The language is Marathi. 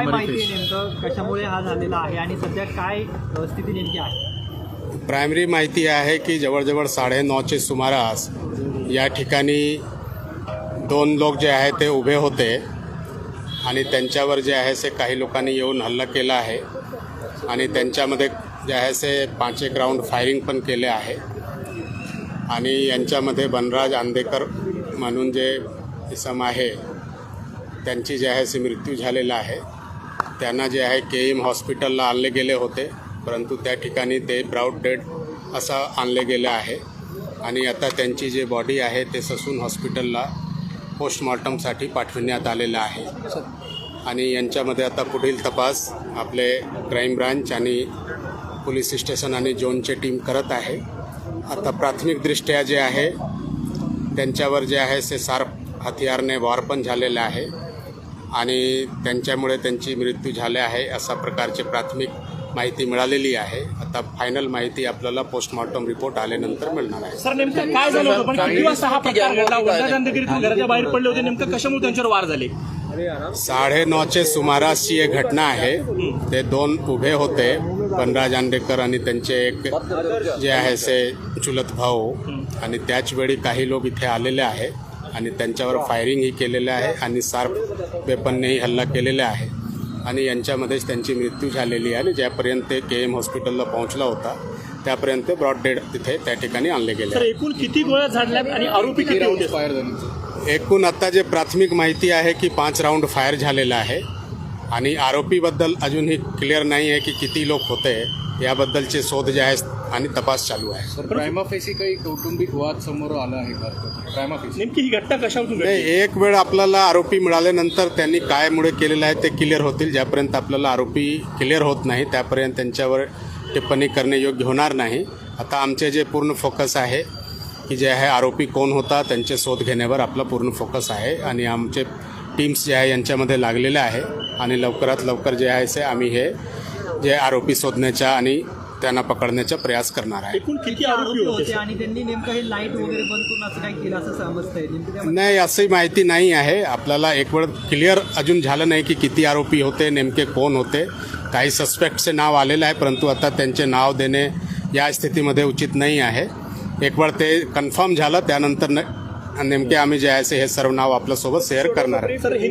काय माहिती आहे नेमकं कशामुळे हा झालेला आहे आणि सध्या काय स्थिती नेमकी आहे? प्रायमरी माहिती आहे की जवळजवळ साडेनऊचे सुमारास या ठिकाणी दोन लोक जे आहे ते उभे होते आणि त्यांच्यावर जे आहे ते काही लोकांनी येऊन हल्ला केला आहे आणि त्यांच्यामध्ये जे आहे ते पाच एक राऊंड फायरिंग पण केले आहे. आणि यांच्यामध्ये बनराज आंदेकर म्हणून जे इसम आहे त्यांची जे आहे ते मृत्यू झालेला आहे. त्यांना जे आहे के एम हॉस्पिटलला आणले गेले होते परंतु त्या ठिकाणी ते ब्राऊड डेड असं आणले गेलं आहे. आणि आता त्यांची जे बॉडी आहे ते ससून हॉस्पिटलला पोस्टमॉर्टमसाठी पाठविण्यात आलेलं आहे. आणि यांच्यामध्ये आता पुढील तपास आपले क्राईम ब्रांच आणि पोलीस स्टेशन आणि जोनचे टीम करत आहे. आता प्राथमिकदृष्ट्या जे आहे त्यांच्यावर जे आहे ते सार हथियारने वार पण झालेलं आहे. आणि त्यांच्यामुळे त्यांची मृत्यू झाले आहे अशा प्रकारची प्राथमिक माहिती मिळालेली आहे. आता फायनल माहिती आपल्याला पोस्टमॉर्टम रिपोर्ट आल्यानंतर मिळणार आहे. सर नेमकं काय झालं होतं? पण किती वाजता हा प्रकार घडला? गांधीगिरीतून घराच्या बाहेर पडले होते. नेमकं कशामुळे त्यांच्यावर वार झाले? साडेनऊचे सुमारासची एक घटना आहे. ते दोन उभे होते. बनराज आंडेकर आणि त्यांचे एक जे आहे ते चुलत भाऊ. आणि त्याच वेळी काही लोक इथे आलेले आहे आणि त्यांच्यावर फायरिंगही केलेलं आहे आणि सार्प वेपननेही हल्ला केलेला आहे. आणि यांच्यामध्येच त्यांची मृत्यू झालेली आहे. आणि ज्यापर्यंत ते के एम हॉस्पिटलला पोहोचला होता त्यापर्यंत ब्रॉड डेड तिथे त्या ठिकाणी आणले गेले एकूण किती गोळ्या झाडल्यात आणि आरोपी किती होते? एकूण आता जे प्राथमिक माहिती आहे की पाच राऊंड फायर झालेला आहे. आणि आरोपीबद्दल अजूनही क्लिअर नाही आहे की किती लोक होते. याबद्दलचे शोध जे आहे आणि तपास चालू आहे. सर प्रायमाफेसी काही कौटुंबिक वाद समोर आला आहे का? प्रायमाफेसी नेमकी ही घटना कशावरून घडली नाही एक वेळ आपल्याला आरोपी मिळाल्यानंतर त्यांनी काय मुळे केलेलं आहे ते क्लिअर होतील. ज्यापर्यंत आपल्याला आरोपी क्लिअर होत नाही त्यापर्यंत त्यांच्यावर टिप्पणी करणे योग्य होणार नाही. आता आमचे जे पूर्ण फोकस आहे की जे आहे आरोपी कोण होता त्यांचे शोध घेण्यावर आपला पूर्ण फोकस आहे. आणि आमचे टीम्स जे आहे यांच्यामध्ये लागलेले आहे. आणि लवकरात लवकर जे आहे ते आम्ही हे जे आरोपी शोधण्याचा आणि त्यांना पकडण्याचा प्रयास करणार आहे. एकूण किती आरोपी होते? आणि त्यांनी नेमकं हे लाइट वगैरे बंद करून असं काय केलं असं समजतंय. नेमकं नाही अशी माहिती नाही आहे. आपल्याला एक वेळ क्लिअर अजून झालं नाही की किती आरोपी होते नेमके कोण होते. काही सस्पेक्टचे नाव आलेलं आहे परंतु आता त्यांचे नाव देणे या स्थितीमध्ये उचित नाही आहे. एक वेळ ते कन्फर्म झालं त्यानंतर न- नेमके आम्ही जे आहे ते हे सर्व नाव आपल्यासोबत शेअर करणार आहे. सर हे